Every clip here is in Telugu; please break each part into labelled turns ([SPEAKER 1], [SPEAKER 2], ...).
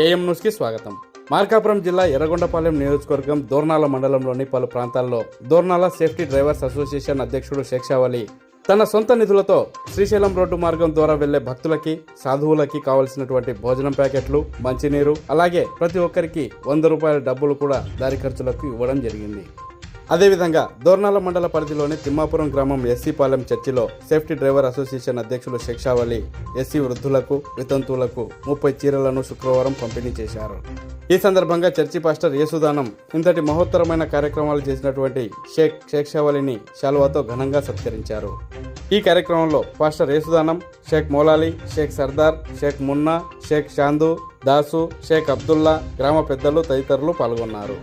[SPEAKER 1] ఏఎం న్యూస్కి స్వాగతం. మార్కాపురం జిల్లా ఎర్రగొండపాలెం నియోజకవర్గం దోర్నాల మండలంలోని పలు ప్రాంతాల్లో దోర్నాల సేఫ్టీ డ్రైవర్స్ అసోసియేషన్ అధ్యక్షుడు శేక్షావలి తన సొంత నిధులతో శ్రీశైలం రోడ్డు మార్గం ద్వారా వెళ్ళే భక్తులకి సాధువులకి కావలసినటువంటి భోజనం ప్యాకెట్లు మంచినీరు అలాగే ప్రతి ఒక్కరికి వంద రూపాయల డబ్బులు కూడా దారి ఖర్చులకు ఇవ్వడం జరిగింది. అదేవిధంగా దోర్నాల మండల పరిధిలోని తిమ్మాపురం గ్రామం ఎస్సీపాలెం చర్చిలో సేఫ్టీ డ్రైవర్ అసోసియేషన్ అధ్యక్షులు శిక్షావళి ఎస్సీ వృద్ధులకు వితంతువులకు ముప్పై చీరలను శుక్రవారం పంపిణీ చేశారు. ఈ సందర్భంగా చర్చి పాస్టర్ యేసుదానం ఇంతటి మహోత్తరమైన కార్యక్రమాలు చేసినటువంటి షేక్ శేక్షావళిని శాలువాతో ఘనంగా సత్కరించారు. ఈ కార్యక్రమంలో పాస్టర్ యేసుదానం షేక్ మౌలాలి షేక్ సర్దార్ షేక్ మున్నా షేక్ చాందు దాసు షేక్ అబ్దుల్లా గ్రామ పెద్దలు తదితరులు పాల్గొన్నారు.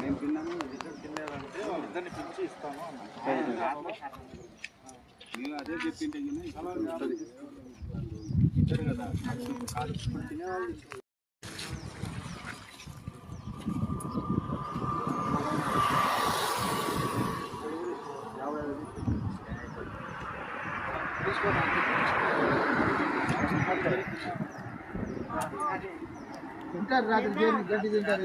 [SPEAKER 2] మేము తిన్నాము రిజల్ట్ తినేదంటే వాళ్ళిద్దరిని పిలిచి ఇస్తాము మేము అదే చెప్పింటే తింటారు రాత్రి చేసి గడ్డి తింటారు.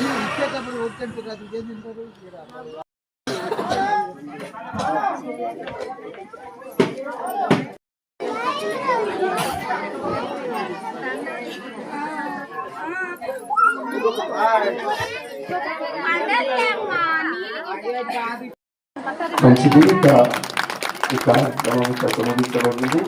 [SPEAKER 2] మీరు ఇచ్చేటప్పుడు వచ్చేటప్పుడు రాత్రి చేసి తింటారు.
[SPEAKER 3] మంచిది. ఇక ఈ కార్యక్రమం చక్కబడింది